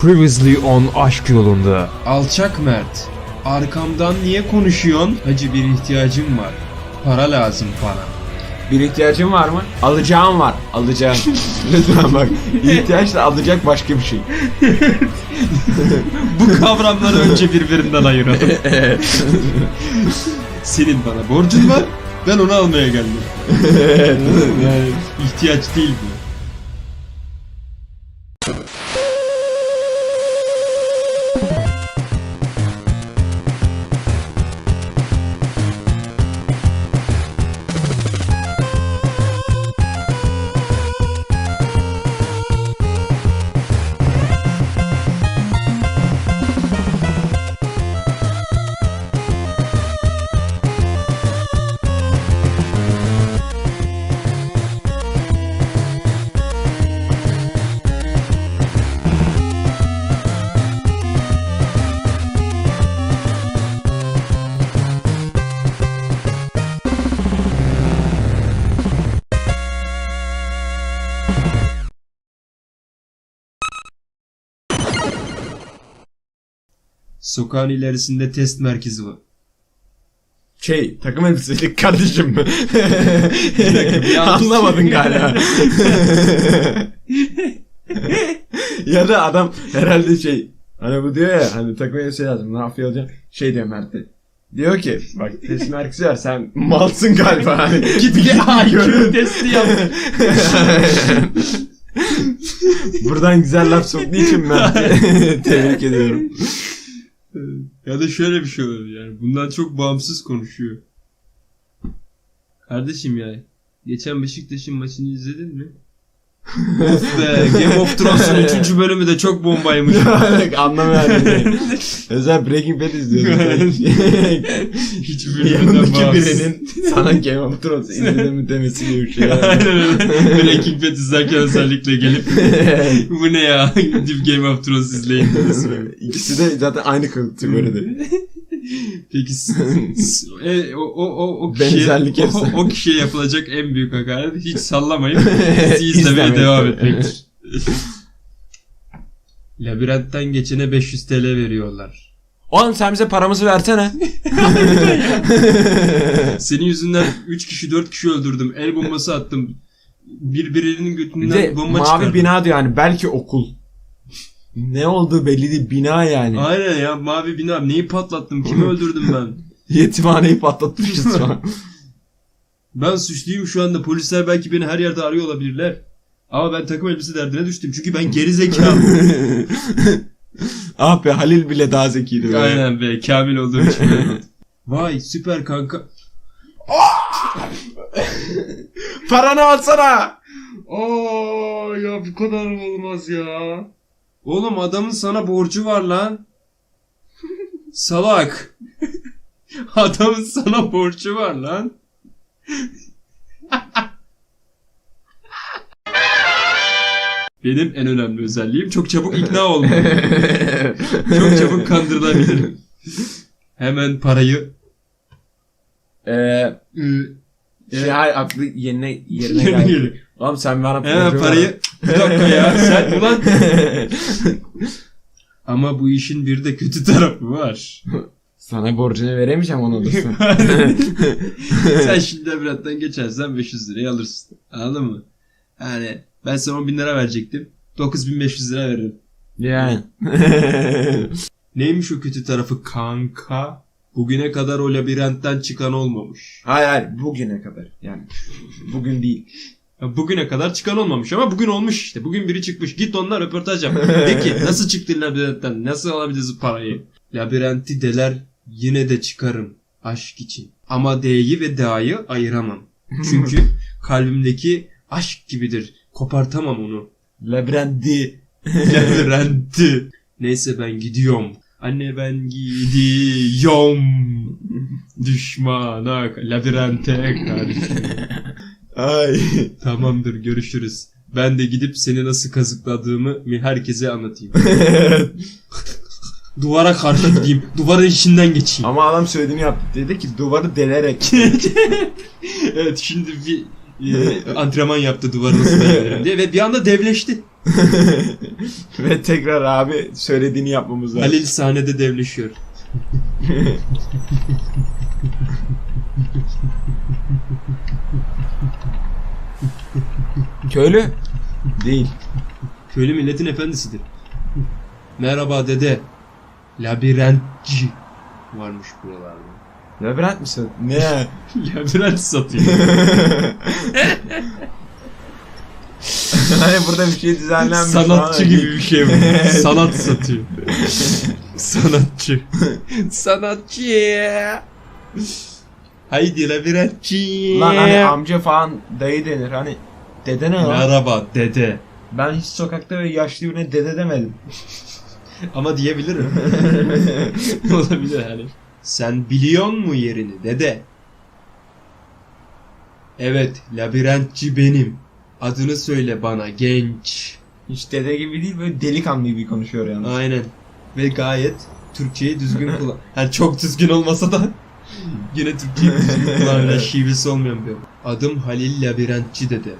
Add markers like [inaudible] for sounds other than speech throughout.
Previously on Aşk Yolunda. Alçak Mert. Arkamdan niye konuşuyorsun? Hacı bir ihtiyacım var. Para lazım bana. Bir ihtiyacın var mı? Alacağım var. Alacağım. [laughs] Lütfen bak. İhtiyaçla alacak başka bir şey. Bu kavramları [laughs] önce birbirinden ayıralım. [laughs] Senin bana borcun var. Ben onu almaya geldim. yani ihtiyaç değil bu. Sokağın ilerisinde test merkezi var. Şey takım elbiselik [laughs] kardeşim. [laughs] [laughs] an- Anlamadın galiba. ya da adam herhalde şey hani bu diyor ya hani takım elbise lazım ne yapıyor hocam? Şey diyor Mert'e. Diyor ki bak test merkezi var sen malsın galiba hani. Git bir IQ testi yap. Buradan güzel laf soktuğu için Mert'i tebrik ediyorum. Ya da şöyle bir şey olabilir yani. Bundan çok bağımsız konuşuyor. Kardeşim ya. Geçen Beşiktaş'ın maçını izledin mi? Of be. Game of Thrones'un [laughs] 3. bölümü de çok bombaymış. [laughs] Anlamıyorum. [laughs] Özel Breaking Bad izliyorum. Hiç birbirinden bağımsız. birinin sana Game of Thrones izledin mi demesi gibi bir şey. Aynen öyle. Breaking Bad izlerken özellikle gelip bu ne ya? Gidip Game of Thrones izleyin demesi. İkisi de zaten aynı kategoride. Peki [laughs] e, o, o, o, o kişiye, Benzerlik o, efsane. o kişiye yapılacak en büyük hakaret hiç sallamayıp [laughs] dizi izlemeye devam etmektir. [laughs] Labirentten geçene 500 TL veriyorlar. Oğlum sen bize paramızı versene. Senin yüzünden 3 kişi 4 kişi öldürdüm. El bombası attım. Birbirinin Bir götünden de bomba mavi çıkardım. bina diyor yani belki okul. Ne olduğu belli değil bina yani. Aynen ya mavi bina. Neyi patlattım? Kimi [laughs] öldürdüm ben? Yetimhaneyi patlatmışız şu an. [laughs] Ben suçluyum şu anda. Polisler belki beni her yerde arıyor olabilirler. Ama ben takım elbise derdine düştüm. Çünkü ben geri zekalı. [laughs] ah be Halil bile daha zekiydi. böyle. Aynen be. Kamil olduğum için. Vay süper kanka. Paranı alsana. Aa ya bu kadar mı olmaz ya? Oğlum adamın sana borcu var lan. Salak. adamın sana borcu var lan. Benim en önemli özelliğim çok çabuk ikna olmam. çok çabuk kandırılabilirim. Hemen parayı Eee ı, şey hayır aklı yerine yerine [laughs] Yerine geldi. Oğlum sen bana hemen parayı bir dakika ya sen [laughs] ulan. [laughs] Ama bu işin bir de kötü tarafı var. Sana borcunu veremeyeceğim onu olursa. [laughs] Sen şimdi labirentten geçersen 500 lirayı alırsın. Anladın mı? Yani ben sana 10 bin lira verecektim. 9500 lira veririm. yani. Neymiş o kötü tarafı kanka? Bugüne kadar o labirentten çıkan olmamış. hayır hayır bugüne kadar yani. Bugün değil. Bugüne kadar çıkan olmamış ama bugün olmuş işte. Bugün biri çıkmış. Git onunla röportaj yap. [laughs] Peki nasıl çıktın labirentten? Nasıl alabiliriz parayı? Labirenti deler yine de çıkarım. Aşk için. Ama D'yi ve Da'yı ayıramam. [laughs] Çünkü kalbimdeki aşk gibidir. Kopartamam onu. Labirentti. [laughs] Labirenti. Neyse ben gidiyorum. Anne ben gidiyorum. Düşmana labirente karşı. Ay. [laughs] Tamamdır görüşürüz. Ben de gidip seni nasıl kazıkladığımı herkese anlatayım. [laughs] Duvara karşı gideyim. Duvarın içinden geçeyim. Ama adam söylediğini yaptı. Dedi ki duvarı delerek. [laughs] evet şimdi bir e, antrenman yaptı duvarı nasıl diye ve bir anda devleşti. Ve tekrar abi söylediğini yapmamız lazım. Halil sahnede devleşiyor. Köylü? Değil. Köylü milletin efendisidir. Merhaba dede. Labirentçi varmış buralarda. Labirent misin? Ne? [laughs] Labirent satıyor. [laughs] hani burada bir şey düzenlenmiş Sanatçı gibi bir şey bu. [laughs] Sanat satıyor. Sanatçı. Sanatçı. Haydi labirentçi. Lan hani amca falan dayı denir hani dede ne lan? Merhaba dede. Ben hiç sokakta böyle yaşlı birine dede demedim. [laughs] Ama diyebilirim. [laughs] Olabilir hani. Sen biliyor mu yerini dede? Evet, labirentçi benim. Adını söyle bana genç. Hiç dede gibi değil böyle delikanlı gibi konuşuyor yalnız. Aynen. Ve gayet Türkçeyi düzgün kullan. [laughs] Yani çok düzgün olmasa da yine Türkçeyi düzgün kullanan şivesi olmayan bir adam. Adım Halil Labirentçi dede.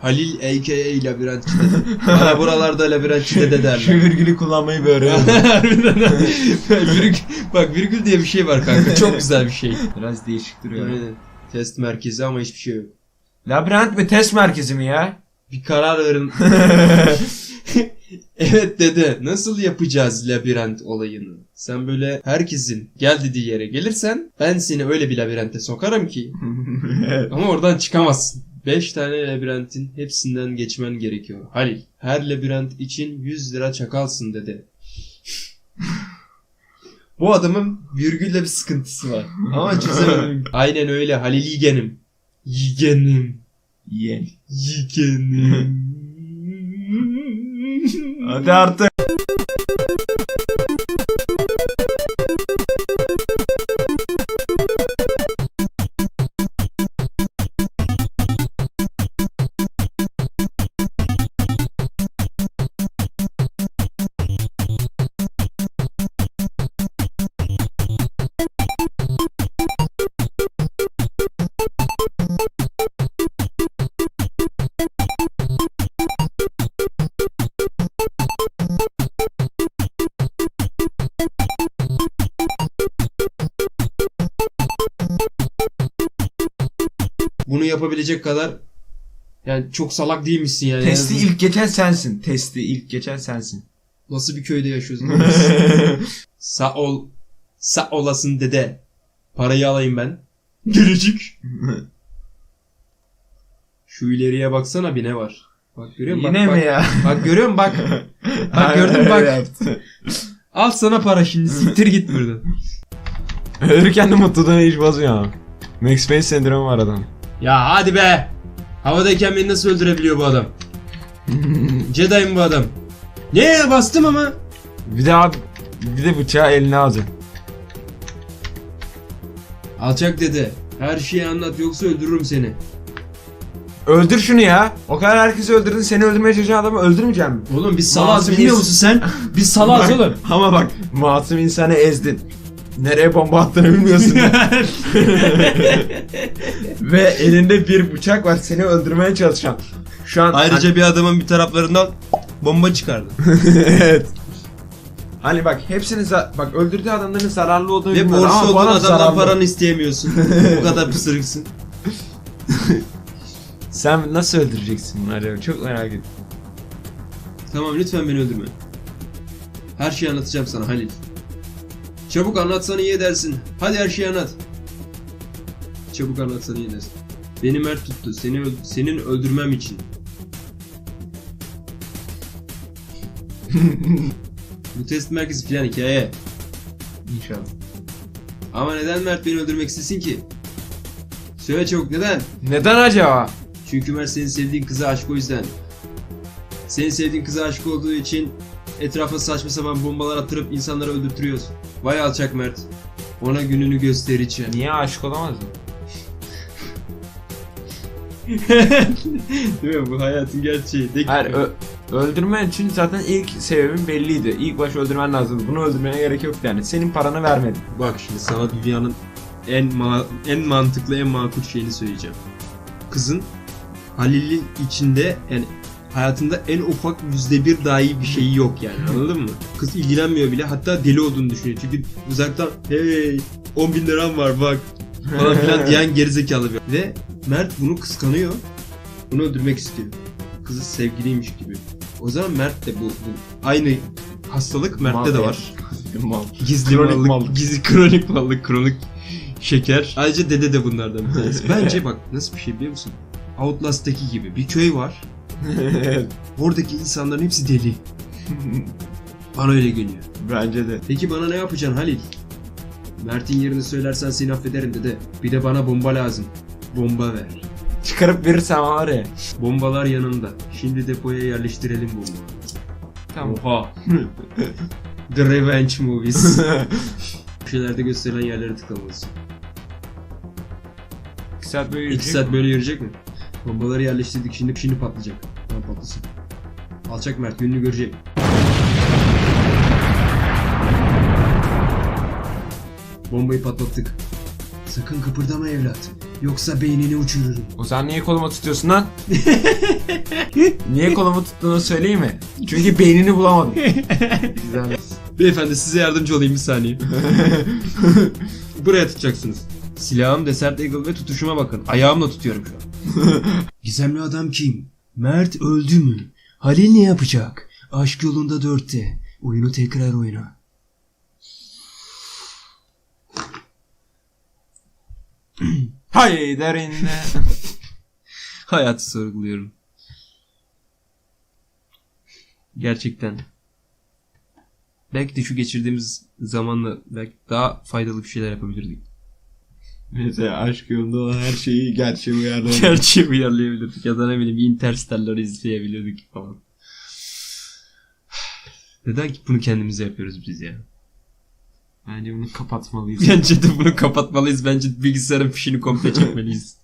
Halil a.k.a. Labirentçi dede. Bana buralarda labirentçi dede Şu derler. virgülü kullanmayı bir [laughs] virgül, bak virgül diye bir şey var kanka. [laughs] Çok güzel bir şey. Biraz değişik duruyor. Aynen. Test merkezi ama hiçbir şey yok. Labirent mi test merkezi mi ya? Bir karar verin. [laughs] evet dede nasıl yapacağız labirent olayını? Sen böyle herkesin gel dediği yere gelirsen ben seni öyle bir labirente sokarım ki ama oradan çıkamazsın. 5 tane labirentin hepsinden geçmen gerekiyor. Halil her labirent için 100 lira çakalsın dede. Bu adamın virgülle bir sıkıntısı var. Ama çözemedim. [laughs] Aynen öyle Halil Yigen'im. Yigen'im. Yen. Yigen'im. Hadi artık. Yapabilecek kadar yani çok salak değilmişsin yani. Testi Yani ilk geçen sensin. Testi ilk geçen sensin. Nasıl bir köyde yaşıyorsun? [laughs] Sağ ol. Sağ olasın dede. Parayı alayım ben. Gülücük. Şu ileriye baksana bir ne var. Bak görüyor musun? Yine bak, mi bak. ya? Bak görüyor musun? Bak. [laughs] Bak gördün mü? Bak. Al sana para şimdi siktir git buradan. [laughs] Ölürken de mutluluğunu hiç ama. Max Payne sendromu var adam. Ya hadi be. Havadayken beni nasıl öldürebiliyor bu adam? [laughs] Jedi'm bu adam. Ne bastım ama. bir de abi bir de bıçağı eline alacak. Alçak dede. Her şeyi anlat yoksa öldürürüm seni. Öldür şunu ya. O kadar herkesi öldürdün seni öldürmeye çalışan adamı öldürmeyeceğim mi? Oğlum biz salaz Masum bilmiyor ins- musun sen? Biz salaz oğlum. Ama bak masum insanı ezdin. Nereye bomba attığını bilmiyorsun. [laughs] Ve elinde bir bıçak var seni öldürmeye çalışan. Şu an Ayrıca bir adamın bir taraflarından bomba çıkardı. [laughs] evet. Hani bak hepsini za- bak öldürdüğü adamların zararlı olduğunu Ve bilmiyorlar borçlu ama bu olduğun adam adamdan zararlı. paranı isteyemiyorsun. Bu [laughs] kadar pısırıksın. Sen nasıl öldüreceksin acaba? Çok merak ettim. Tamam lütfen beni öldürme. Her şeyi anlatacağım sana Halil. Çabuk anlatsana iyi edersin. Hadi her şeyi anlat. Çabuk anlatsana iyi edersin. Beni Mert tuttu. Seni senin öldürmem için. [laughs] Bu test merkezi filan hikaye. İnşallah. Ama neden Mert beni öldürmek istesin ki? Söyle çabuk neden? Neden acaba? Çünkü Mert senin sevdiğin kıza aşık o yüzden. Senin sevdiğin kıza aşık olduğu için etrafa saçma sapan bombalar attırıp insanları öldürtüyorsun. Vay alçak Mert. Ona gününü göstereceğim. Niye aşık olamaz mı? [laughs] Değil mi? Bu hayatın gerçeği. De Hayır ö- öldürmen için zaten ilk sebebin belliydi. İlk baş öldürmen lazım. Bunu öldürmene gerek yok yani. Senin paranı vermedim. Bak şimdi sana dünyanın en ma- en mantıklı, en makul şeyini söyleyeceğim. Kızın Halil'in içinde yani hayatında en ufak yüzde bir dahi bir şeyi yok yani anladın mı? Kız ilgilenmiyor bile hatta deli olduğunu düşünüyor. Çünkü uzaktan hey 10 bin liram var bak falan filan [laughs] diyen gerizekalı bir. Ve Mert bunu kıskanıyor. Bunu öldürmek istiyor. Kızı sevgiliymiş gibi. O zaman Mert de bu, bu aynı hastalık Mert'te de Mal var. [laughs] Mal. Gizli Kronik mallık, mallık. gizli [laughs] kronik mallık, kronik şeker. Ayrıca dede de bunlardan bir tanesi. Bence bak nasıl bir şey biliyor musun? Outlast'taki gibi bir köy var. [laughs] Oradaki insanların hepsi deli. [laughs] Bana öyle geliyor. Bence de. Peki bana ne yapacaksın Halil? Mert'in yerini söylersen seni affederim dede. Bir de bana bomba lazım. Bomba ver. Çıkarıp verirsen var ya. Bombalar yanında. Şimdi depoya yerleştirelim bomba. Tamam. Oha. [laughs] The Revenge Movies. Bu şeylerde gösterilen yerlere tıklamalısın. 2 saat böyle 2 yürüyecek saat mi? böyle yürüyecek mi? Bombaları yerleştirdik şimdi şimdi patlayacak. Tamam patlasın. Alçak Mert gününü görecek. Bombayı patlattık. Sakın kıpırdama evlat. Yoksa beynini uçururum. O zaman niye kolumu tutuyorsun lan? [laughs] niye kolumu tuttuğunu söyleyeyim mi? Çünkü beynini bulamadım. Güzel. Beyefendi size yardımcı olayım bir saniye. [laughs] Buraya tutacaksınız. Silahım Desert Eagle ve tutuşuma bakın. Ayağımla tutuyorum şu an. Gizemli adam kim? Mert öldü mü? Halil ne yapacak? Aşk yolunda dörtte. Oyunu tekrar oyna. [clears throat] Hayder inne. [laughs] Hayatı sorguluyorum. Gerçekten. Belki de şu geçirdiğimiz zamanla belki daha faydalı bir şeyler yapabilirdik. Mesela aşk yolunda olan her şeyi gerçeğe uyarlayalım. [laughs] Gerçeği uyarlayabilirdik ya da ne bileyim Interstellar izleyebilirdik falan. Neden ki bunu kendimize yapıyoruz biz ya? Bence bunu kapatmalıyız. Bence de bunu kapatmalıyız. Bence bilgisayarın fişini komple çekmeliyiz.